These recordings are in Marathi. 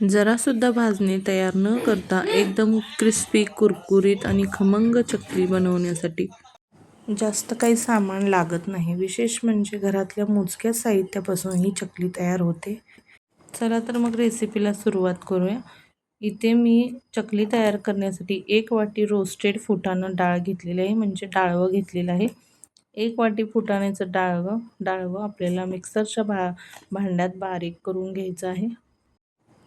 जरासुद्धा भाजणी तयार न करता एकदम क्रिस्पी कुरकुरीत आणि खमंग चकली बनवण्यासाठी. जास्त काही सामान लागत नाही. विशेष म्हणजे घरातल्या मोजक्या साहित्यापासून ही चकली तयार होते. चला तर मग रेसिपीला सुरुवात करूया. इथे मी चकली तयार करण्यासाठी एक वाटी रोस्टेड फुटाणं डाळ घेतलेली आहे. म्हणजे डाळवं घेतलेलं आहे. एक वाटी फुटाण्याचं डाळवं डाळवं आपल्याला मिक्सरच्या भा भांड्यात बारीक करून घ्यायचं आहे.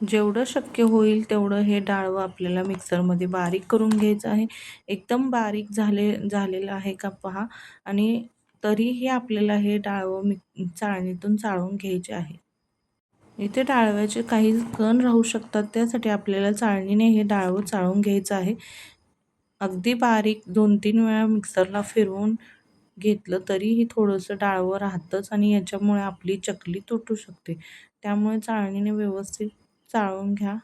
जेवढं शक्य होईल तेवढं हे डाळवं आपल्याला मिक्सरमध्ये बारीक करून घ्यायचं आहे. एकदम बारीक झाले झालेलं आहे का पहा. आणि तरीही आपल्याला हे डाळवं मिक चाळणीतून चाळून घ्यायचे आहे. इथे डाळव्याचे काही कण राहू शकतात त्यासाठी आपल्याला चाळणीने हे डाळवं चाळून घ्यायचं आहे. अगदी बारीक दोन तीन वेळा मिक्सरला फिरवून घेतलं तरीही थोडंसं डाळवं राहतंच आणि याच्यामुळे आपली चकली तुटू शकते. त्यामुळे चाळणीने व्यवस्थित चाळून घ्या.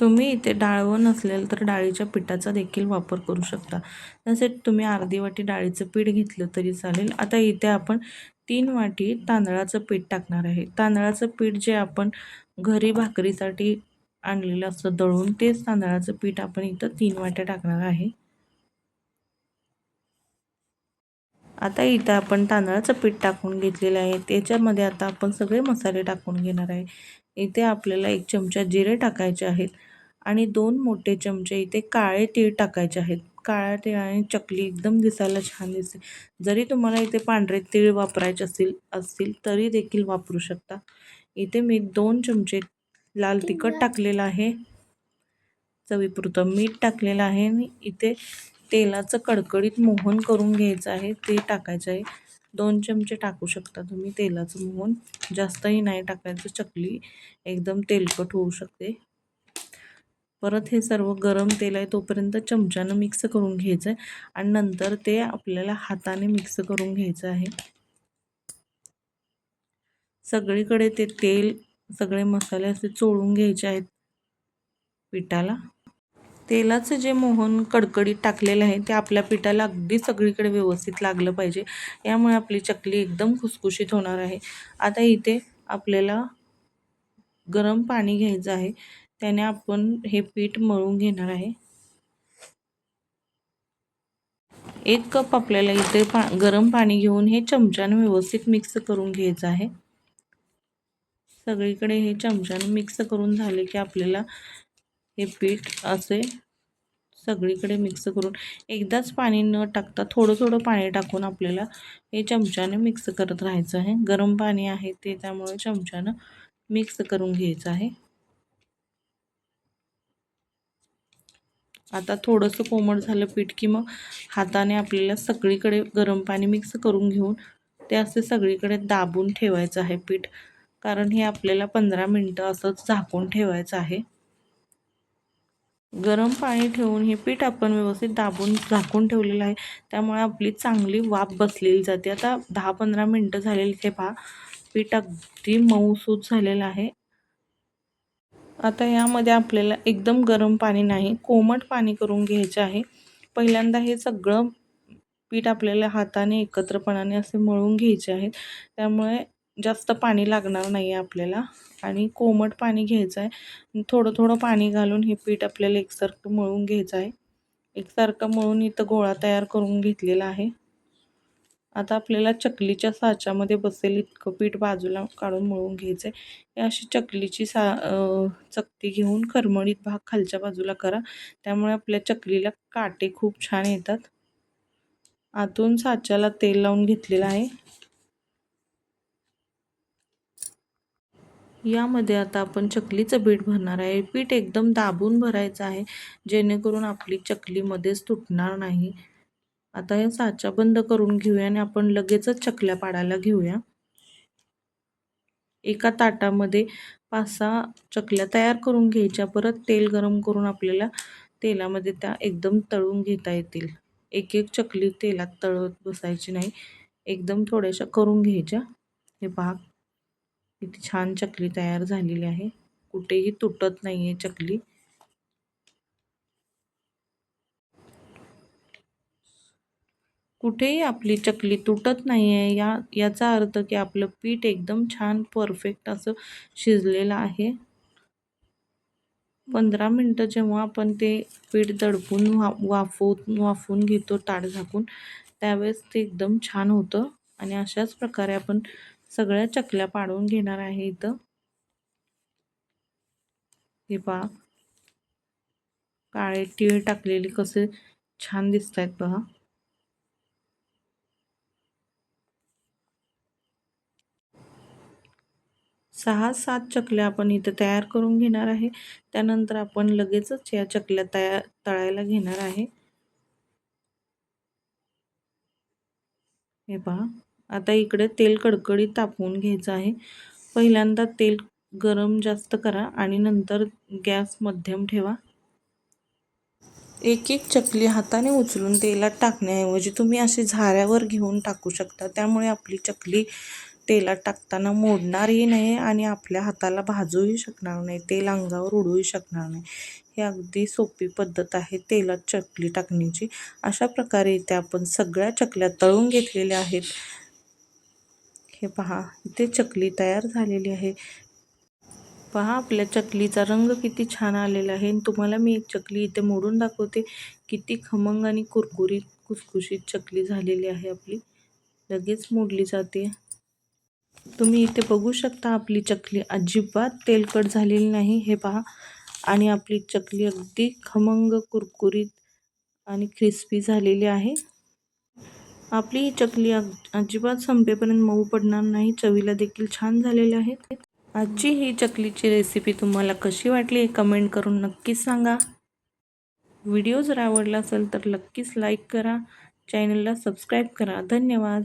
तुम्ही इथे डाळवं नसलेल तर डाळीच्या पिठाचा देखील वापर करू शकता. तसेच तुम्ही अर्धी वाटी डाळीचं पीठ घेतलं तरी चालेल. आता इथे आपण तीन वाटी तांदळाचं पीठ टाकणार आहे. तांदळाचं पीठ जे आपण घरी भाकरीसाठी आणलेलं असतं दळून तेच तांदळाचं पीठ आपण इथं तीन वाट्या टाकणार आहे. आता इथं आपण तांदळाचं पीठ टाकून घेतलेलं आहे. त्याच्यामध्ये आता आपण सगळे मसाले टाकून घेणार आहे. इथे आपल्याला एक चमचा जिरे टाकायचे आहेत आणि दोन मोठे चमचे इथे काळे तीळ टाकायचे आहेत. काळ्या तिळाने चकली एकदम दिसायला छान दिसते. जरी तुम्हाला इथे पांढरे तीळ वापरायचे असतील असतील तरी देखील वापरू शकता. इथे मी दोन चमचे लाल तिखट टाकलेलं आहे. चवीपुरतं मीठ टाकलेलं आहे आणि इथे तेलाचं कडकडीत मोहन करून घ्यायचं आहे. ते टाकायचं आहे. दोन चमचे टाकू शकता तुम्ही तेलाचं मोहन जास्तही नाही टाकायचं चकली एकदम तेलकट होऊ शकते. परत हे सर्व गरम तेल आहे तोपर्यंत चमच्यानं मिक्स करून घ्यायचं आहे आणि नंतर ते आपल्याला हाताने मिक्स करून घ्यायचं आहे. सगळीकडे ते तेल सगळे मसाले असे चोळून घ्यायचे आहेत पिठाला. तेलाचं जे मोहन कडकडीत टाकलेलं आहे ते आपल्या पिठाला अगदी सगळीकडे व्यवस्थित लागलं पाहिजे. यामुळे आपली चकली एकदम खुसखुशीत होणार आहे. आता इथे आपल्याला गरम पाणी घ्यायचं आहे. त्याने आपण हे पीठ मळून घेणार आहे. एक कप आपल्याला इथे पा गरम पाणी घेऊन हे चमच्याने व्यवस्थित मिक्स करून घ्यायचं आहे. सगळीकडे हे चमच्याने मिक्स करून झाले की आपल्याला हे पीठ असे सगळीकडे मिक्स करून एकदाच पाणी न टाकता थोडं थोडं पाणी टाकून आपल्याला हे चमच्याने मिक्स करत राहायचं आहे. गरम पाणी आहे ते त्यामुळे चमच्यानं मिक्स करून घ्यायचं आहे. आता थोडंसं कोमट झालं पीठ की मग हाताने आपल्याला सगळीकडे गरम पाणी मिक्स करून घेऊन ते असे सगळीकडे दाबून ठेवायचं आहे पीठ. कारण हे आपल्याला पंधरा मिनटं असंच झाकून ठेवायचं आहे. गरम पाणी ठेवून हे पीठ आपण व्यवस्थित दाबून झाकून ठेवलेलं आहे. त्यामुळे आपली चांगली वाफ बसलेली जाते. आता दहा पंधरा मिनटं झालेली ते पहा. पीठ अगदी मऊसूत झालेलं आहे. आता यामध्ये आपल्याला एकदम गरम पाणी नाही कोमट पाणी करून घ्यायचे आहे. पहिल्यांदा हे सगळं पीठ आपल्याला हाताने एकत्रपणाने असे मळून घ्यायचे आहे त्यामुळे जास्त पाणी लागणार नाही आहे आपल्याला. आणि कोमट पाणी घ्यायचं आहे थोडं थोडं पाणी घालून हे पीठ आपल्याला एकसारखं मळून घ्यायचं आहे एकसारखं मळून इथं गोळा तयार करून घेतलेला आहे. आता आपल्याला चकलीच्या साच्यामध्ये बसेल इतकं पीठ बाजूला काढून मळून घ्यायचं आहे अशी चकलीची सा चकती घेऊन खरमडीत भाग खालच्या बाजूला करा. त्यामुळे आपल्या चकलीला काटे खूप छान येतात. आतून साच्याला तेल लावून घेतलेलं आहे. यामध्ये आता आपण चकलीचं पीठ भरणार आहे. पीठ एकदम दाबून भरायचं आहे. जेणेकरून आपली चकलीमध्येच तुटणार नाही. आता या साचा बंद करून घेऊया आणि आपण लगेचच चकल्या पाडायला घेऊया. एका ताटामध्ये पाच सहा चकल्या तयार करून घ्यायच्या. परत तेल गरम करून आपल्याला तेलामध्ये त्या एकदम तळून घेता येतील. एक एक चकली तेलात तळत बसायची नाही. एकदम थोड्याशा करून घ्यायच्या. हे पहा. किती छान चकली तयार झालेली आहे. कुठेही तुटत नाही आहे चकली. कुठेही आपली चकली तुटत नाही आहे या याचा अर्थ की आपलं पीठ एकदम छान परफेक्ट असं शिजलेलं आहे. पंधरा मिनटं जेव्हा आपण ते पीठ दडपून वा वाफवून वाफवून घेतो ताट झाकून त्यावेळेस ते एकदम छान होतं. आणि अशाच प्रकारे आपण सगळ्या चकल्या पाडून घेणार आहे इथं. हे पहा. काळे तीळ टाकलेले कसे छान दिसत आहेत पहा. सहा सात चकल्या आपण इथं तयार करून घेणार आहे. त्यानंतर आपण लगेचच या चकल्या तयार तळायला घेणार आहे. हे पहा. आता इकडे तेल कडकडीत तापवून घ्यायचं आहे. पहिल्यांदा तेल गरम जास्त करा आणि नंतर गॅस मध्यम ठेवा. एक एक चकली हाताने उचलून तेलात टाकण्याऐवजी तुम्ही असे झाऱ्यावर घेऊन टाकू शकता. त्यामुळे आपली चकली तेलात टाकताना मोडणारही नाही आणि आपल्या हाताला भाजूही शकणार नाही. तेल अंगावर उडूही शकणार नाही. ही अगदी सोपी पद्धत आहे तेलात चकली टाकण्याची. अशा प्रकारे इथे आपण सगळ्या चकल्या तळून घेतलेल्या आहेत. हे पहा इथे चकली तयार झालेली आहे. पहा आपल्या चकलीचा रंग किती छान आलेला आहे. तुम्हाला मी एक चकली इथे मोडून दाखवते. किती खमंग आणि कुरकुरीत कुसकुशीत चकली झालेली आहे आपली. लगेच मोडली जाते. तुम्ही इथे बघू शकता आपली चकली अजिबात तेलकट झालेली नाही. हे पहा आणि आपली चकली अगदी खमंग कुरकुरीत आणि क्रिस्पी झालेली आहे. आपली ही चकली अजिबात संपेपर्यंत मऊ पडणार नाही. चवीला देखील छान झालेले आहेत. आजची ही चकलीची रेसिपी तुम्हाला कशी वाटली हे कमेंट करून नक्कीच सांगा. व्हिडिओ जर आवडला असेल तर नक्कीच लाईक करा. चॅनलला सबस्क्राईब करा. धन्यवाद.